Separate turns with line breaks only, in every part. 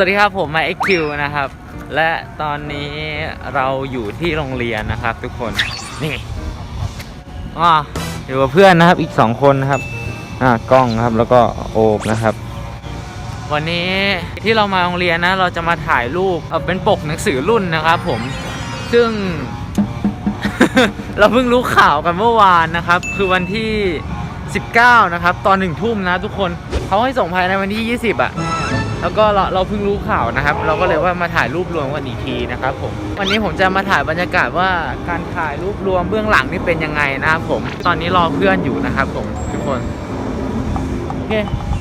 สวัสดีครับผมมา XQ นะครับ และตอนนี้เราอยู่ที่โรงเรียนนะครับ ทุกคนนี่อ่าอยู่กับเพื่อนนะครับอีกสองคนนะครับอ่ากล้องครับแล้วก็โอบนะครับ วันนี้ที่เรามาโรงเรียนนะ เราจะมาถ่ายรูปเป็นปกหนังสือรุ่นนะครับผมซึ่ง เราเพิ่งรู้ข่าวกันเมื่อวานนะครับ คือวันที่ 19 นะครับ ตอนหนึ่งทุ่มนะทุกคนเขาให้ส่งภายในวันที่ 20อะ แล้วก็เราเราเพิ่งรู้ข่าวนะครับ เราก็เลยว่ามาถ่ายรูปรวมกันอีกทีนะครับผมวันนี้ผมจะมาถ่ายบรรยากาศว่าการถ่ายรูปรวมเบื้องหลังนี่เป็นยังไงนะครับผม ตอนนี้รอเพื่อนอยู่นะครับผมทุกคนโอเค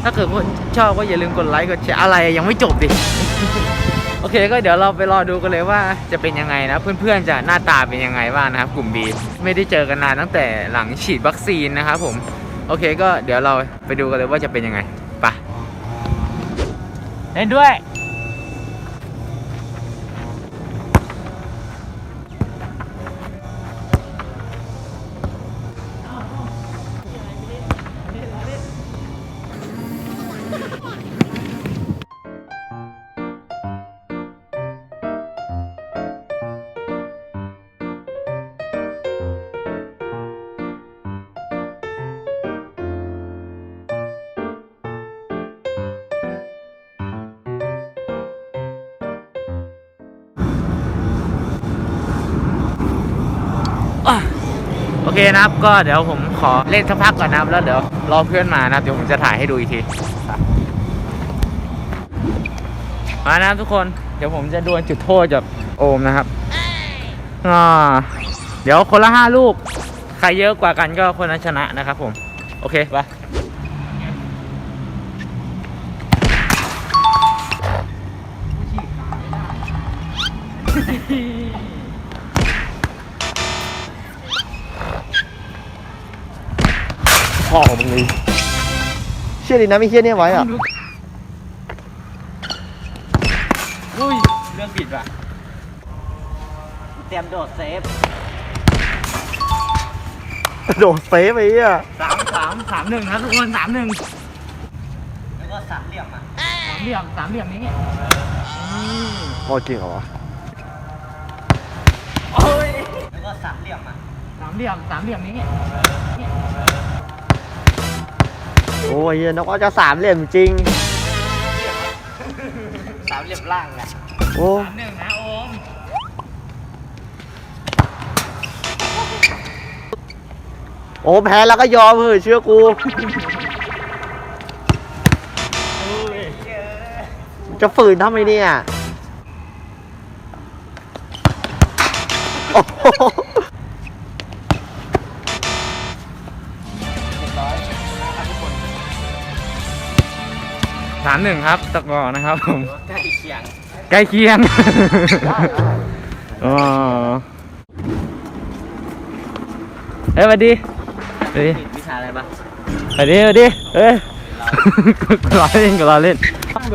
ถ้าเกิดว่าชอบก็อย่าลืมกดไลค์กดแชร์อะไรยังไม่จบดิโอเคก็เดี๋ยวเราไปรอดูกันเลยว่าจะเป็นยังไงนะ เพื่อนๆจะหน้าตาเป็นยังไงบ้างนะครับ กลุ่ม B ไม่ได้เจอกันนานตั้งแต่หลังฉีดวัคซีนนะครับผมโอเคก็เดี๋ยวเราไปดูกันเลยว่าจะเป็นยังไง ไป เคนะครับ ก็เดี๋ยวผมขอเล่นสักพักก่อนนะครับ แล้วเดี๋ยวรอเพื่อนมานะครับ เดี๋ยวผมจะถ่ายให้ดูอีกทีมานะครับทุกคน เดี๋ยวผมจะดวลจุดโทษกับโอมนะครับอ่าเดี๋ยวคนละห้าลูก ใครเยอะกว่ากันก็คนนั้นชนะนะครับผม โอเคไป
พ่อของมึงเลยเชื่อดีนะไม่เชื่อเนี่ยไว้อะ
อุ้ย เรื่องผิดว่ะ
เตรียมโดดเซฟ
โดดเซฟไปอะ
สามสามสามหนึ่งนะทุกคนสามหนึ่ง
แล้วก็สามเหลี่ยมอะ
สามเหลี่ยมสามเหลี่ยมนี้
พ่อจริงเหรอวะ
โอ้ย
แล้วก็สามเหลี่ยมอะ
สามเหลี่ยมสามเหลี่ยมนี้
โอ้ยเหี้ยนึกว่าจะสามเหลี่ยมจริง
สามเหลี่ยมล่างอะ
โอ้
สามหนึ่งนะโอม
โอ้แพ้แล้วก็ยอมเฮ้ยเชื่อกู จะฝืนทำไมเนี่ย โอ้โหา
มหนึ่งครับตะกอนะครับผม
ใกล้เคียง
ใกล้เคียงอ๋อเฮ้ยสวัสดีสวัสดี
วิชาอะไรบ้าง
สวัสดีสวัสดีเฮ้ยกูรอเล่นกูรอเล่น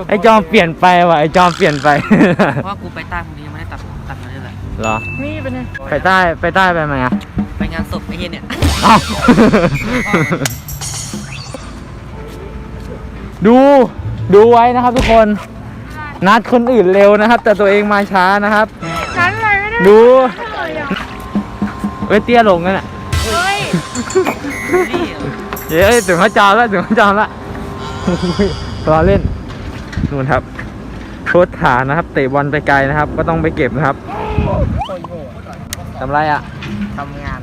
ไอจอมเปลี่ยนไปว่ะไอจอมเปลี่ยนไป
เพราะว่ากูไปใต้พรุ่งนี้ยังไม่ได้ตัดตัดมาเลยแหละ
เหรอนี่เป็นไงไปใต้ไปใต้ไปไหมอะ
ไปงานศพไอ้เหี้ยเนี่ย
เอ้าดู ดูไว้นะครับทุกคนนัดคนอื่นเร็วนะครับ แต่ตัวเองมาช้านะครับ
ฉันอะไรไม่ได้
ดู
เลยอะ
เว้ยเตี้ยลงกันอะ
เฮ้ย
เฮ้ยถึงเขาจอมแล้วถึงเขาจอมแล้วรอเล่นนู่นครับโคตรฐานนะครับ เตะบอลไปไกลนะครับ ก็ต้องไปเก็บนะครับทำไรอะ
ทำงาน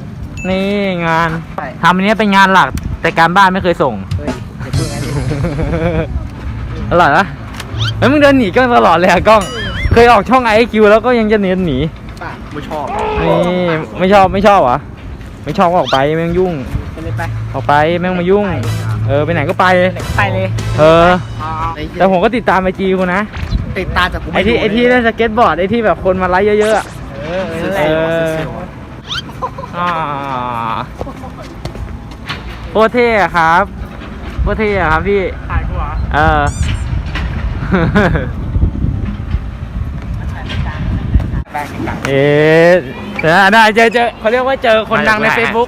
นี่งาน
ใช่
ทำอันนี้เป็นงานหลัก แต่การบ้านไม่เคยส่ง
เฮ้ยอย่าพูดงั้นดิ
อร่อยปะเฮ้ยมึงเดินหนีกล้องตลอดเลยอะกล้อง เคยออกช่องไอคิวแล้วก็ยังจะเนียนหนี
ป่ะไม่ชอบ
นี่ไม่ชอบไม่ชอบเหรอไม่ชอบก็ออกไปแม่งยุ่ง
ไปเลยไป
ออกไปแม่งมายุ่ง เออไปไหนก็ไป
ไปเลย
เออ แต่ผมก็ติดตามไอจีกูนะ
ติดตาจากกู
ไอที่ไอที่เล่นสเก็ตบอร์ดไอที่แบบคนมาไลค์เยอะๆอะ
เออเออแหละ
เอออ่าโคตรเท่อะครับโคตรเท่อะครับพี่
ถ่ายกูเหรอ
เออ
แบงกัน
เอ๊ะเดี๋ยวนะได้เจอเจอเขาเรียกว่าเจอคนดังใน Facebook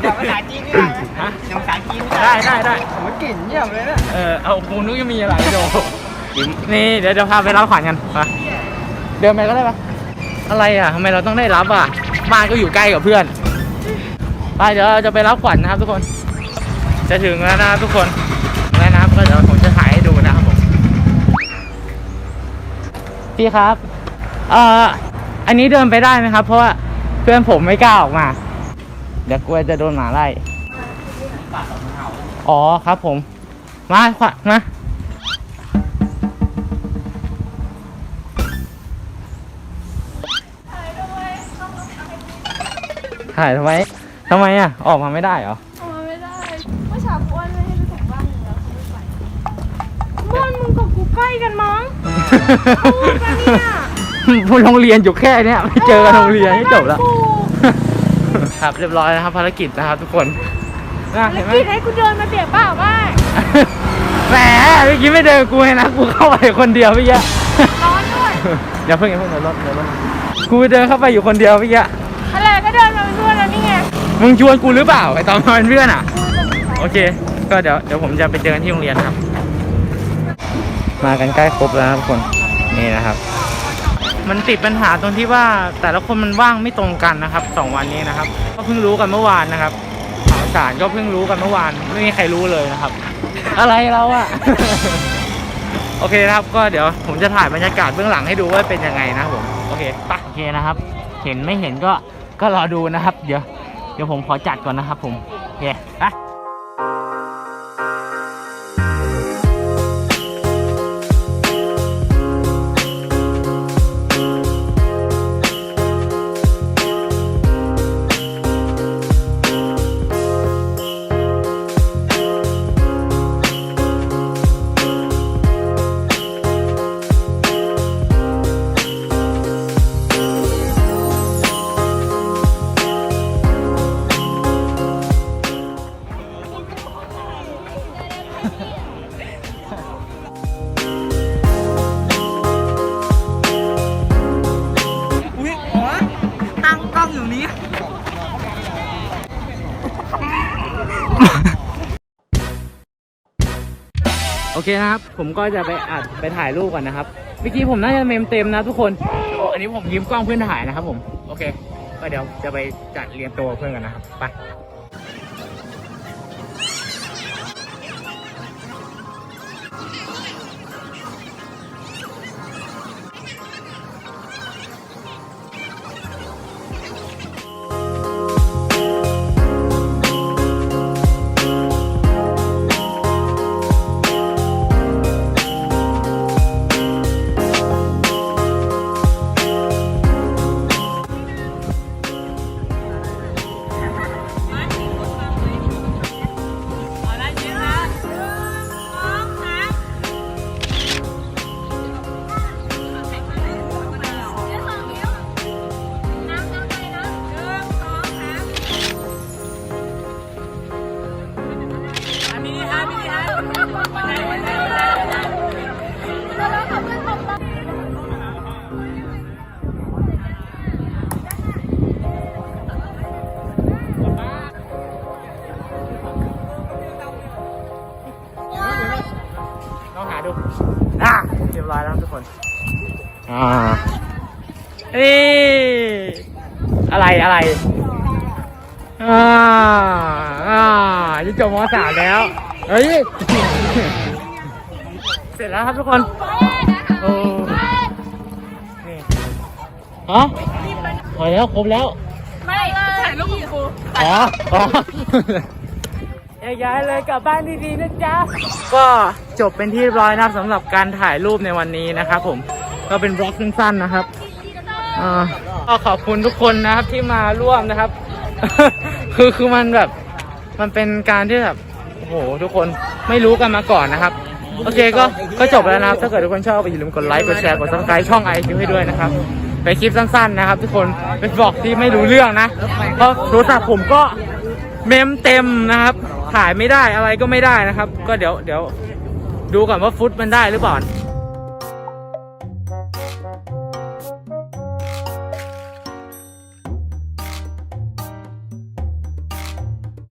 เดี๋ยวภาษาจีนไม่ได้ฮะภาษาจีนไม่
ได้ได้ได้
มันกลิ่นเยี่ยมเลยนะ
เออเอากูนึกยังมีอะไรโดนี่เดี๋ยวเดี๋ยวพาไปรับขวัญกันไปเดินไปก็ได้ปะอะไรอะทำไมเราต้องได้รับอะบ้านก็อยู่ใกล้กับเพื่อนไปเดี๋ยวเราจะไปรับขวัญนะครับทุกคน จะถึงแล้วนะครับทุกคนแล้วนะครับก็เดี๋ยวผมจะ พี่ครับ เอ่อ อันนี้เดินไปได้ไหมครับ เพราะว่าเพื่อนผมไม่กล้าออกมา เดี๋ยวกลัวจะโดนหมาไล่ อ๋อครับผม มาขวัญมาถ่ายทำไมทำไมอะ ออกมาไม่ได้เหรอ
ออกมาไม่ได้ เมื่อเช้ากูอ้วนไม่ให้ไปส่งบ้านมึงแล้วเขาไม่ไปบ้านมึงกับกูใกล้กันมั้ง พูดปะเนี่ย
พูดโรงเรียนอยู่แค่เนี้ยไม่เจอกันโรงเรียนให้จบแล้ว
กู
ครับเรียบร้อยแล้วครับภารกิจนะครับทุกคนน่ะ
แล้
เห็
วน
ไหม
กินให้กูเดินมาเปียกเปล่าบ้าง
แหมเมื่อกี้ไม่เดินกูให้นะกูเข้าไปคนเดียวเมื่อกี้
ร้อนด้วย
อย่าเพิ่งอย่าเพิ่งเดี๋ยวรถเดี๋ยวรถกูเดินเข้าไปอยู่คนเดียวเมื่อกี้
อะไรก็เดินมาเป็นเพื่อนแล้วนี่ไง
มึงชวนกูหรือเปล่าไอตอนมาเป็นเพื่อนอะ โอเค ก็เดี๋ยวเดี๋ยวผมจะไปเจอกันที่โรงเรียนนะครับ มากันใกล้ครบแล้วครับทุกคนนี่นะครับ มันติดปัญหาตรงที่ว่าแต่ละคนมันว่างไม่ตรงกันนะครับสองวันนี้นะครับ ก็เพิ่งรู้กันเมื่อวานนะครับข่าวสารก็เพิ่งรู้กันเมื่อวานไม่มีใครรู้เลยนะครับ อะไรเราอะโอเคนะครับก็เดี๋ยวผมจะถ่ายบรรยากาศเบื้องหลังให้ดูว่าเป็นยังไงนะผมโอเคปะโอเคนะครับ เห็นไม่เห็นก็ก็รอดูนะครับ เดี๋ยวเดี๋ยวผมขอจัดก่อนนะครับผมโอเคไป อเคนะครับ ผมก็จะไปอัดไปถ่ายรูปก่อนนะครับเมื่อกี้ผมน่าจะเมมเต็มนะทุกคน อันนี้ผมยืมกล้องเพื่อนถ่ายนะครับผม โอเค ก็เดี๋ยวจะไปจัดเรียงตัวเพื่อนกันนะครับ ไป ลองหาดูอะเรียบร้อยแล้วทุกคน อ่านี่อะไรอะไรอ่าอ่าจะจบมสามแล้วเฮ้ยเสร็จแล้วครับทุกคนโอ้นี่ฮะพอแล้วครบแล้ว
ไม่ถ่ายรูปกับกู
อ๋ออ๋อ ย้ายเลยกลับบ้านดีๆนะจ๊ะ ก็จบเป็นที่เรียบร้อยนะครับสำหรับการถ่ายรูปในวันนี้นะครับผมก็เป็นบล็อกสั้นๆนะครับอ่าก็ขอบคุณทุกคนนะครับที่มาร่วมนะครับ คือคือมันแบบ มันเป็นการที่แบบโอ้โหทุกคนไม่รู้กันมาก่อนนะครับ โอเคก็ก็จบแล้วนะครับ ถ้าเกิดทุกคนชอบอย่าลืมกดไลค์กดแชร์กดซับสไครต์ช่องไอคิวให้ด้วยนะครับเป็นคลิปสั้นๆนะครับ ทุกคนเป็นบล็อกที่ไม่รู้เรื่องนะเพราะโทรศัพท์ผมก็เมมเต็มนะครับ ถ่ายไม่ได้อะไรก็ไม่ได้นะครับ ก็เดี๋ยวเดี๋ยวดูก่อนว่าฟุตมันได้หรือเปล่า